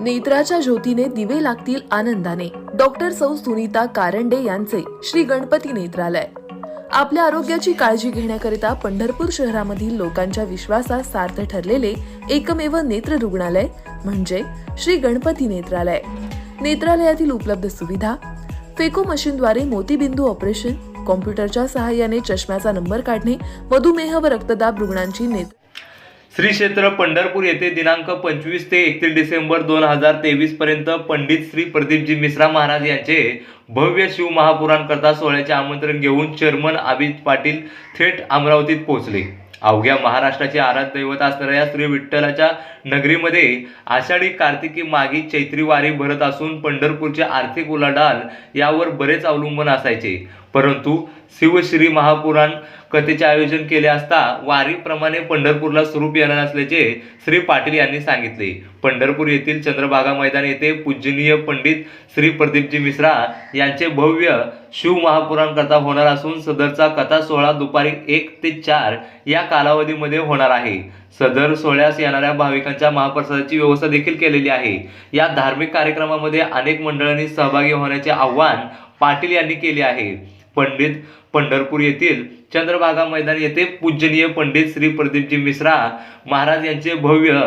नेत्राच्या ज्योतीने दिवे लागतील आनंदाने. डॉक्टर सौ सुनीता कारंडे यांचे श्री गणपती नेत्रालय. आपल्या आरोग्याची काळजी घेण्याकरिता पंढरपूर शहरामधील लोकांच्या विश्वासास सार्थ ठरलेले एकमेव नेत्र रुग्णालय म्हणजे श्री गणपती नेत्रालय. नेत्रालयातील उपलब्ध सुविधा फेको मशीनद्वारे मोतीबिंदू ऑपरेशन कॉम्प्युटरच्या सहाय्याने चष्म्याचा नंबर काढणे मधुमेह व रक्तदाब रुग्णांची नेत्र श्री क्षेत्र पंढरपूर येथे दिनांक पंचवीस ते एकतीस डिसेंबर दोन हजार तेवीस पर्यंत पंडित श्री प्रदीपजी मिश्रा महाराज यांचे भव्य शिव महापुराणकरता सोहळ्याचे आमंत्रण घेऊन चेअरमन अभित पाटील थेट अमरावतीत पोहोचले. अवघ्या महाराष्ट्राचे आराध्य असणाऱ्या या श्री विठ्ठलाच्या नगरीमध्ये आषाढी कार्तिकी मागी चैत्री वारी भरत असून पंढरपूरचे आर्थिक उलाढाल यावर बरेच अवलंबून असायचे. परंतु शिवश्री महापुराण कथेचे आयोजन केले असता वारीप्रमाणे पंढरपूरला स्वरूप येणार असल्याचे श्री पाटील यांनी सांगितले. पंढरपूर येथील चंद्रभागा मैदान येथे पूजनीय पंडित श्री प्रदीपजी मिश्रा यांचे भव्य शिव महापुराण कथा होणार असून सदरचा कथा सोहळा दुपारी एक ते चार या कालावधीमध्ये होणार आहे. सदर सोहळ्यास येणाऱ्या भाविकांच्या महाप्रसादाची व्यवस्था देखील केलेली आहे. या धार्मिक कार्यक्रमामध्ये अनेक मंडळांनी सहभागी होण्याचे आव्हान पाटील यांनी केले आहे. पंडित पंढरपूर येथील चंद्रभागा मैदान येथे पूजनीय पंडित श्री प्रदीपजी मिश्रा महाराज यांचे भव्य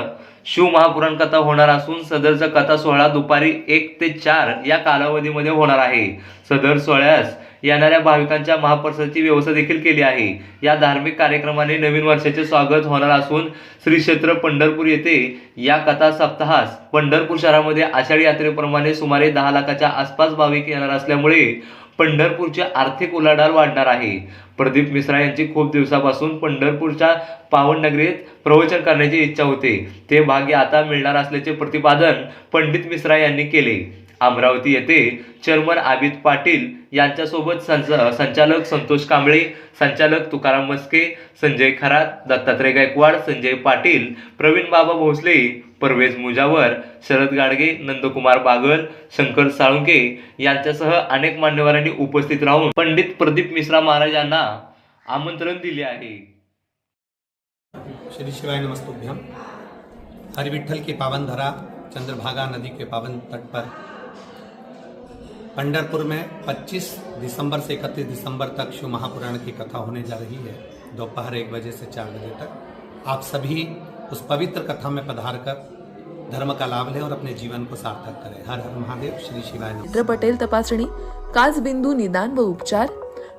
शिव महापुराण कथा होणार असून सदरचा कथा सोहळा दुपारी एक ते चार या कालावधीमध्ये होणार आहे. सदर सोहळ्यास येणाऱ्या भाविकांच्या महाप्रसादाची व्यवस्था देखील केली आहे. या धार्मिक कार्यक्रमाने नवीन वर्षाचे स्वागत होणार असून श्री क्षेत्र पंढरपूर येथे या कथा सप्ताहास पंढरपूर शहरामध्ये आषाढी यात्रेप्रमाणे सुमारे दहा लाखाच्या आसपास भाविक येणार असल्यामुळे पंढरपूरचे आर्थिक उलाढाल वाढणार आहे. प्रदीप मिश्रा यांची खूप दिवसापासून पंढरपूरच्या पावन नगरीत प्रवचन करण्याची इच्छा होते. ते भाग्य आता मिळणार असल्याचे प्रतिपादन पंडित मिश्रा यांनी केले. अमरावती येथे चेअरमन आबिद पाटील यांच्यासोबत संच संचालक संतोष कांबळे संचालक तुकाराम मस्के संजय खरात दत्तात्रय गायकवाड संजय पाटील प्रवीण बाबा भोसले परवेज मुजावर शरद गाडगे नंदकुमार बागल शंकर साळुंके यांच्यासह अनेक मान्यवरांनी उपस्थित राहून पंडित प्रदीप मिश्रा महाराज यांना आमंत्रण दिले आहे. श्री शिवाय नमस्तुभ्यम हरिविठल की पावन धरा चंद्रभागा नदी के पावन तट पर पंडरपुर में 25 दिसंबर से 31 दिसंबर तक शिव महापुराण की कथा होने जा रही है। दोपहर एक बजे से चार बजे तक। आप सभी उस पवित्र कथा में पधार कर धर्म का लाभ लें और अपने जीवन को सार्थक करें। हर हर महादेव श्री शिवाय पटेल तपासणी काचबिंदू निदान व उपचार।